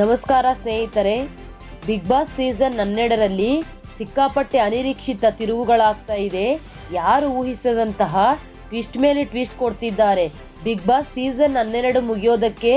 ನಮಸ್ಕಾರ ಸ್ನೇಹಿತರೆ. Big Boss season ಹನ್ನೆರಡರಲ್ಲಿ ಸಿಕ್ಕಾಪಟ್ಟೆ ಅನಿರೀಕ್ಷಿತ ತಿರುವುಗಳಾಗ್ತಾ ಇದೆ. ಯಾರು ಊಹಿಸದಂತಹ ಟ್ವಿಸ್ಟ್ ಮೇಲೆ ಟ್ವಿಸ್ಟ್ ಕೊಡ್ತಿದ್ದಾರೆ. ಬಿಗ್ ಬಾಸ್ ಸೀಸನ್ ಹನ್ನೆರಡು ಮುಗಿಯೋದಕ್ಕೆ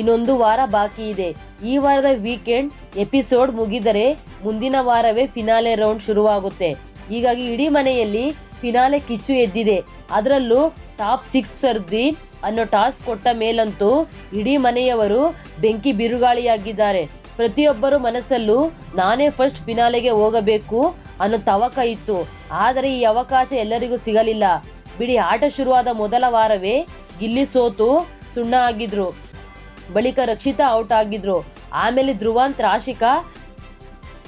ಇನ್ನೊಂದು ವಾರ ಬಾಕಿ ಇದೆ. ಈ ವಾರದ ವೀಕೆಂಡ್ ಎಪಿಸೋಡ್ ಮುಗಿದರೆ ಮುಂದಿನ ವಾರವೇ ಫಿನಾಲೆ ರೌಂಡ್ ಶುರುವಾಗುತ್ತೆ. ಹೀಗಾಗಿ ಇಡೀ ಮನೆಯಲ್ಲಿ ಫಿನಾಲೆ ಕಿಚ್ಚು ಎದ್ದಿದೆ. ಅದರಲ್ಲೂ ಟಾಪ್ ಸಿಕ್ಸ್ ಸರ್ದಿ ಅನ್ನೋ ಟಾಸ್ಕ್ ಕೊಟ್ಟ ಮೇಲಂತೂ ಇಡೀ ಮನೆಯವರು ಬೆಂಕಿ ಬಿರುಗಾಳಿಯಾಗಿದ್ದಾರೆ. ಪ್ರತಿಯೊಬ್ಬರು ಮನಸ್ಸಲ್ಲೂ ನಾನೇ ಫಸ್ಟ್ ಫಿನಾಲೆಗೆ ಹೋಗಬೇಕು ಅನ್ನೋ ತವಕ ಇತ್ತು. ಆದರೆ ಈ ಅವಕಾಶ ಎಲ್ಲರಿಗೂ ಸಿಗಲಿಲ್ಲ. ಬಿಡಿ ಆಟ ಶುರುವಾದ ಮೊದಲ ವಾರವೇ ಗಿಲ್ಲಿ ಸೋತು ಸುಣ್ಣ ಆಗಿದ್ರು. ಬಳಿಕ ರಕ್ಷಿತಾ ಔಟ್ ಆಗಿದ್ರು. ಆಮೇಲೆ ಧ್ರುವಾಂತ್ ರಾಶಿಕಾ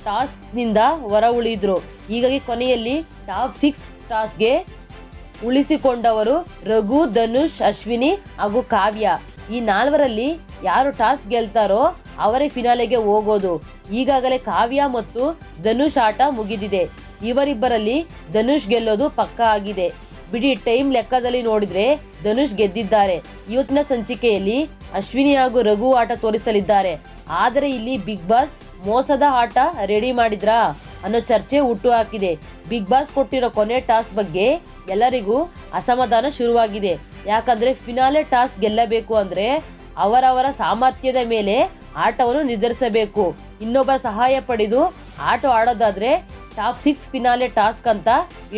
ಟಾಸ್ಕ್ನಿಂದ ಹೊರ ಉಳಿದ್ರು. ಹೀಗಾಗಿ ಕೊನೆಯಲ್ಲಿ ಟಾಪ್ ಸಿಕ್ಸ್ ಟಾಸ್ಕ್ಗೆ ಉಳಿಸಿಕೊಂಡವರು ರಘು, ಧನುಷ್, ಅಶ್ವಿನಿ ಹಾಗೂ ಕಾವ್ಯ. ಈ ನಾಲ್ವರಲ್ಲಿ ಯಾರು ಟಾಸ್ ಗೆಲ್ತಾರೋ ಅವರೇ ಫಿನಾಲೆಗೆ ಹೋಗೋದು. ಈಗಾಗಲೇ ಕಾವ್ಯ ಮತ್ತು ಧನುಷ್ ಆಟ ಮುಗಿದಿದೆ. ಇವರಿಬ್ಬರಲ್ಲಿ ಧನುಷ್ ಗೆಲ್ಲೋದು ಪಕ್ಕ ಆಗಿದೆ. ಬಿಡಿ, ಟೈಮ್ ಲೆಕ್ಕದಲ್ಲಿ ನೋಡಿದ್ರೆ ಧನುಷ್ ಗೆದ್ದಿದ್ದಾರೆ. ಇವತ್ತಿನ ಸಂಚಿಕೆಯಲ್ಲಿ ಅಶ್ವಿನಿ ಹಾಗೂ ರಘು ಆಟ ತೋರಿಸಲಿದ್ದಾರೆ. ಆದರೆ ಇಲ್ಲಿ ಬಿಗ್ ಬಾಸ್ ಮೋಸದ ಆಟ ರೆಡಿ ಮಾಡಿದ್ರಾ ಅನ್ನೋ ಚರ್ಚೆ ಹುಟ್ಟು ಹಾಕಿದೆ. ಬಿಗ್ ಬಾಸ್ ಕೊಟ್ಟಿರೋ ಕೊನೆ ಟಾಸ್ ಬಗ್ಗೆ ಎಲ್ಲರಿಗೂ ಅಸಮಾಧಾನ ಶುರುವಾಗಿದೆ. ಯಾಕಂದ್ರೆ ಫಿನಾಲೆ ಟಾಸ್ ಗೆಲ್ಲಬೇಕು ಅಂದ್ರೆ ಅವರವರ ಸಾಮರ್ಥ್ಯದ ಮೇಲೆ ಆಟವನ್ನು ನಿರ್ಧರಿಸಬೇಕು. ಇನ್ನೊಬ್ಬ ಸಹಾಯ ಪಡೆದು ಆಟ ಆಡೋದಾದ್ರೆ ಟಾಪ್ ಸಿಕ್ಸ್ ಫಿನಾಲೆ ಟಾಸ್ಕ್ ಅಂತ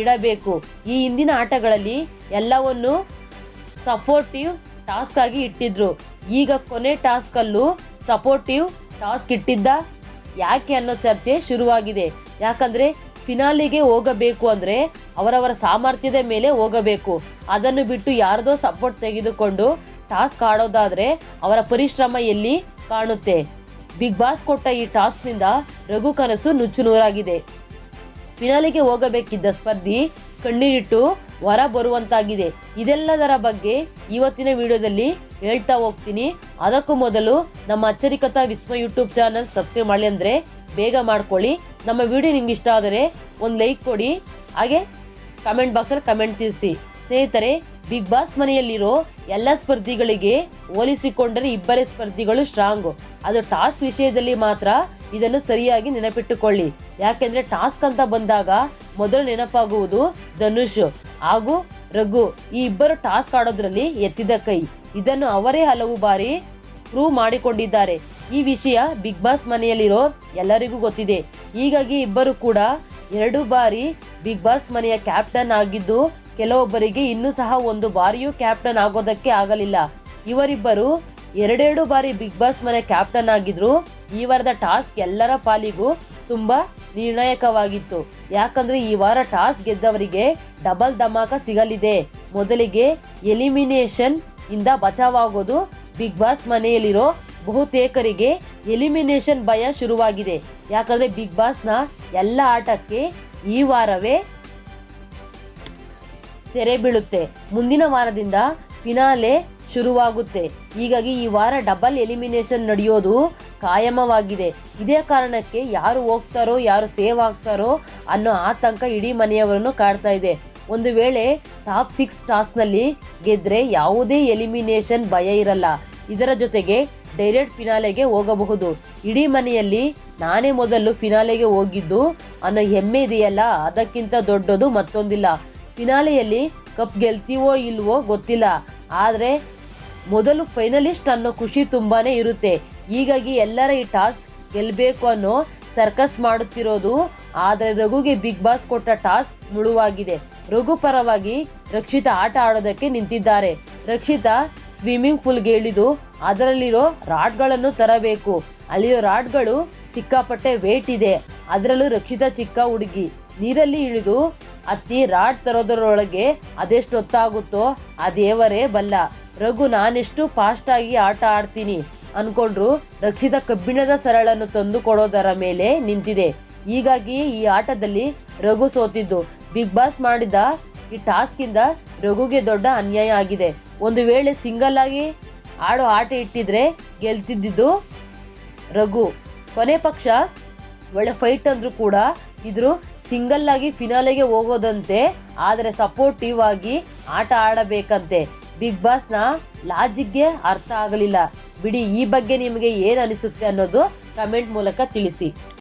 ಇಡಬೇಕು. ಈ ಹಿಂದಿನ ಆಟಗಳಲ್ಲಿ ಎಲ್ಲವನ್ನು ಸಪೋರ್ಟಿವ್ ಟಾಸ್ಕ್ ಆಗಿ ಇಟ್ಟಿದ್ರು. ಈಗ ಕೊನೆ ಟಾಸ್ಕಲ್ಲೂ ಸಪೋರ್ಟಿವ್ ಟಾಸ್ಕ್ ಇಟ್ಟಿದ್ದ ಯಾಕೆ ಅನ್ನೋ ಚರ್ಚೆ ಶುರುವಾಗಿದೆ. ಯಾಕಂದ್ರೆ ಫಿನಾಲಿಗೆ ಹೋಗಬೇಕು ಅಂದರೆ ಅವರವರ ಸಾಮರ್ಥ್ಯದ ಮೇಲೆ ಹೋಗಬೇಕು. ಅದನ್ನು ಬಿಟ್ಟು ಯಾರದೋ ಸಪೋರ್ಟ್ ತೆಗೆದುಕೊಂಡು ಟಾಸ್ಕ್ ಆಡೋದಾದರೆ ಅವರ ಪರಿಶ್ರಮ ಎಲ್ಲಿ ಕಾಣುತ್ತೆ. ಬಿಗ್ ಬಾಸ್ ಕೊಟ್ಟ ಈ ಟಾಸ್ಕ್ನಿಂದ ರಘು ಕನಸು ನುಚ್ಚು ನೂರಾಗಿದೆ ಫಿನಾಲಿಗೆ ಹೋಗಬೇಕಿದ್ದ ಸ್ಪರ್ಧಿ ಕಣ್ಣೀರಿಟ್ಟು ಹೊರ ಬರುವಂತಾಗಿದೆ. ಇದೆಲ್ಲದರ ಬಗ್ಗೆ ಇವತ್ತಿನ ವಿಡಿಯೋದಲ್ಲಿ ಹೇಳ್ತಾ ಹೋಗ್ತೀನಿ. ಅದಕ್ಕೂ ಮೊದಲು ನಮ್ಮ ಅಚ್ಚರಿಕತಾ ವಿಸ್ಮಯ ಯೂಟ್ಯೂಬ್ ಚಾನಲ್ ಸಬ್ಸ್ಕ್ರೈಬ್ ಮಾಡಿ ಅಂದರೆ ಬೇಗ ಮಾಡ್ಕೊಳ್ಳಿ. ನಮ್ಮ ವಿಡಿಯೋ ನಿಮ್ಗೆ ಇಷ್ಟ ಆದರೆ ಒಂದು ಲೈಕ್ ಕೊಡಿ. ಹಾಗೆ ಕಮೆಂಟ್ ಬಾಕ್ಸಲ್ಲಿ ಕಮೆಂಟ್ ತಿಳಿಸಿ. ಸ್ನೇಹಿತರೆ ಬಿಗ್ ಬಾಸ್ ಮನೆಯಲ್ಲಿರೋ ಎಲ್ಲ ಸ್ಪರ್ಧಿಗಳಿಗೆ ಹೋಲಿಸಿಕೊಂಡರೆ ಇಬ್ಬರೇ ಸ್ಪರ್ಧಿಗಳು ಸ್ಟ್ರಾಂಗು ಅದು ಟಾಸ್ಕ್ ವಿಷಯದಲ್ಲಿ ಮಾತ್ರ ಇದನ್ನು ಸರಿಯಾಗಿ ನೆನಪಿಟ್ಟುಕೊಳ್ಳಿ. ಯಾಕೆಂದರೆ ಟಾಸ್ಕ್ ಅಂತ ಬಂದಾಗ ಮೊದಲು ನೆನಪಾಗುವುದು ಧನುಷ್ ಹಾಗೂ ರಘು. ಈ ಇಬ್ಬರು ಟಾಸ್ಕ್ ಆಡೋದ್ರಲ್ಲಿ ಎತ್ತಿದ ಕೈ. ಇದನ್ನು ಅವರೇ ಹಲವು ಬಾರಿ ಪ್ರೂವ್ ಮಾಡಿಕೊಂಡಿದ್ದಾರೆ. ಈ ವಿಷಯ ಬಿಗ್ ಬಾಸ್ ಮನೆಯಲ್ಲಿರೋ ಎಲ್ಲರಿಗೂ ಗೊತ್ತಿದೆ. ಹೀಗಾಗಿ ಇಬ್ಬರು ಕೂಡ ಎರಡು ಬಾರಿ ಬಿಗ್ ಬಾಸ್ ಮನೆಯ ಕ್ಯಾಪ್ಟನ್ ಆಗಿದ್ದು, ಕೆಲವೊಬ್ಬರಿಗೆ ಇನ್ನೂ ಸಹ ಒಂದು ಬಾರಿಯೂ ಕ್ಯಾಪ್ಟನ್ ಆಗೋದಕ್ಕೆ ಆಗಲಿಲ್ಲ. ಇವರಿಬ್ಬರು ಎರಡೆರಡು ಬಾರಿ ಬಿಗ್ ಬಾಸ್ ಮನೆ ಕ್ಯಾಪ್ಟನ್ ಆಗಿದ್ರು. ಈ ವಾರದ ಟಾಸ್ಕ್ ಎಲ್ಲರ ಪಾಲಿಗೂ ತುಂಬಾ ನಿರ್ಣಾಯಕವಾಗಿತ್ತು. ಯಾಕಂದ್ರೆ ಈ ವಾರ ಟಾಸ್ ಗೆದ್ದವರಿಗೆ ಡಬಲ್ ಧಮಾಕ ಸಿಗಲಿದೆ. ಮೊದಲಿಗೆ ಎಲಿಮಿನೇಷನ್ ಇಂದ ಬಚಾವಾಗೋದು ಬಿಗ್ ಬಾಸ್ ಮನೆಯಲ್ಲಿರೋ ಬಹುತೇಕರಿಗೆ ಎಲಿಮಿನೇಷನ್ ಭಯ ಶುರುವಾಗಿದೆ. ಯಾಕಂದರೆ ಬಿಗ್ ಬಾಸ್ನ ಎಲ್ಲ ಆಟಕ್ಕೆ ಈ ವಾರವೇ ತೆರೆ ಬೀಳುತ್ತೆ. ಮುಂದಿನ ವಾರದಿಂದ ಫಿನಾಲೆ ಶುರುವಾಗುತ್ತೆ. ಹೀಗಾಗಿ ಈ ವಾರ ಡಬಲ್ ಎಲಿಮಿನೇಷನ್ ನಡೆಯೋದು ಕಾಯಮವಾಗಿದೆ. ಇದೇ ಕಾರಣಕ್ಕೆ ಯಾರು ಹೋಗ್ತಾರೋ, ಯಾರು ಸೇವ್ ಆಗ್ತಾರೋ ಅನ್ನೋ ಆತಂಕ ಇಡೀ ಮನೆಯವರನ್ನು ಕಾಡ್ತಾ ಇದೆ. ಒಂದು ವೇಳೆ ಟಾಪ್ ಸಿಕ್ಸ್ ಟಾಸ್ನಲ್ಲಿ ಗೆದ್ದರೆ ಯಾವುದೇ ಎಲಿಮಿನೇಷನ್ ಭಯ ಇರಲ್ಲ. ಇದರ ಜೊತೆಗೆ ಡೈರೆಕ್ಟ್ ಫಿನಾಲೆಗೆ ಹೋಗಬಹುದು. ಇಡೀ ಮನೆಯಲ್ಲಿ ನಾನೇ ಮೊದಲು ಫಿನಾಲೆಗೆ ಹೋಗಿದ್ದು, ಅನ್ನೋ ಹೆಮ್ಮೆ ಇದೆಯಲ್ಲ? ಅದಕ್ಕಿಂತ ದೊಡ್ಡದು ಮತ್ತೊಂದಿಲ್ಲ. ಫಿನಾಲೆಯಲ್ಲಿ ಕಪ್ ಗೆಲ್ತೀವೋ ಇಲ್ವೋ ಗೊತ್ತಿಲ್ಲ. ಆದರೆ ಮೊದಲು ಫೈನಲಿಸ್ಟ್ ಅನ್ನೋ ಖುಷಿ ತುಂಬಾ ಇರುತ್ತೆ. ಹೀಗಾಗಿ ಎಲ್ಲರ ಈ ಟಾಸ್ಕ್ ಗೆಲ್ಲಬೇಕು ಅನ್ನೋ ಸರ್ಕಸ್ ಮಾಡುತ್ತಿರೋದು, ಆದರೆ ರಘುಗೆ ಬಿಗ್ ಬಾಸ್ ಕೊಟ್ಟ ಟಾಸ್ಕ್ ಮುಳುವಾಗಿದೆ. ರಘು ಪರವಾಗಿ ರಕ್ಷಿತಾ ಆಟ ಆಡೋದಕ್ಕೆ ನಿಂತಿದ್ದಾರೆ. ರಕ್ಷಿತಾ ಸ್ವಿಮ್ಮಿಂಗ್ ಪೂಲ್ಗೆ ಇಳಿದು ಅದರಲ್ಲಿರೋ ರಾಡ್ಗಳನ್ನು ತರಬೇಕು. ಅಲ್ಲಿರೋ ರಾಡ್ಗಳು ಸಿಕ್ಕಾಪಟ್ಟೆ ವೇಟ್ ಇದೆ. ಅದರಲ್ಲೂ ರಕ್ಷಿತ ಚಿಕ್ಕ ಹುಡುಗಿ. ನೀರಲ್ಲಿ ಇಳಿದು ಅತ್ತಿ ರಾಡ್ ತರೋದರೊಳಗೆ ಅದೆಷ್ಟು ಹೊತ್ತಾಗುತ್ತೋ ಆ ದೇವರೇ ಬಲ್ಲ. ರಘು, ನಾನೆಷ್ಟು ಫಾಸ್ಟಾಗಿ ಆಟ ಆಡ್ತೀನಿ. ಅನ್ಕೊಂಡ್ರು ರಕ್ಷಿತ ಕಬ್ಬಿಣದ ಸರಳನ್ನು ತಂದು ಕೊಡೋದರ ಮೇಲೆ ನಿಂತಿದೆ. ಹೀಗಾಗಿ ಈ ಆಟದಲ್ಲಿ ರಘು ಸೋತಿದ್ದು. ಬಿಗ್ ಬಾಸ್ ಮಾಡಿದ ಈ ಟಾಸ್ಕಿಂದ ರಘುಗೆ ದೊಡ್ಡ ಅನ್ಯಾಯ ಆಗಿದೆ. ಒಂದು ವೇಳೆ ಸಿಂಗಲ್ ಆಗಿ ಆಡೋ ಆಟ ಇಟ್ಟಿದ್ರೆ ಗೆಲ್ತಿದ್ದಿದ್ದು ರಘು. ಕೊನೆ ಪಕ್ಷ ಒಳ್ಳೆ ಫೈಟ್ ಅಂದರೂ ಕೂಡ ಇದ್ರು ಸಿಂಗಲ್ ಆಗಿ ಫಿನಾಲೆಗೆ ಹೋಗೋದಂತೆ, ಆದರೆ ಸಪೋರ್ಟಿವ್ ಆಗಿ ಆಟ ಆಡಬೇಕಂತೆ. ಬಿಗ್ ಬಾಸ್ನ ಲಾಜಿಕ್ಗೆ ಅರ್ಥ ಆಗಲಿಲ್ಲ. ಬಿಡಿ, ಈ ಬಗ್ಗೆ ನಿಮಗೆ ಏನು ಅನಿಸುತ್ತೆ ಅನ್ನೋದು ಕಮೆಂಟ್ ಮೂಲಕ ತಿಳಿಸಿ.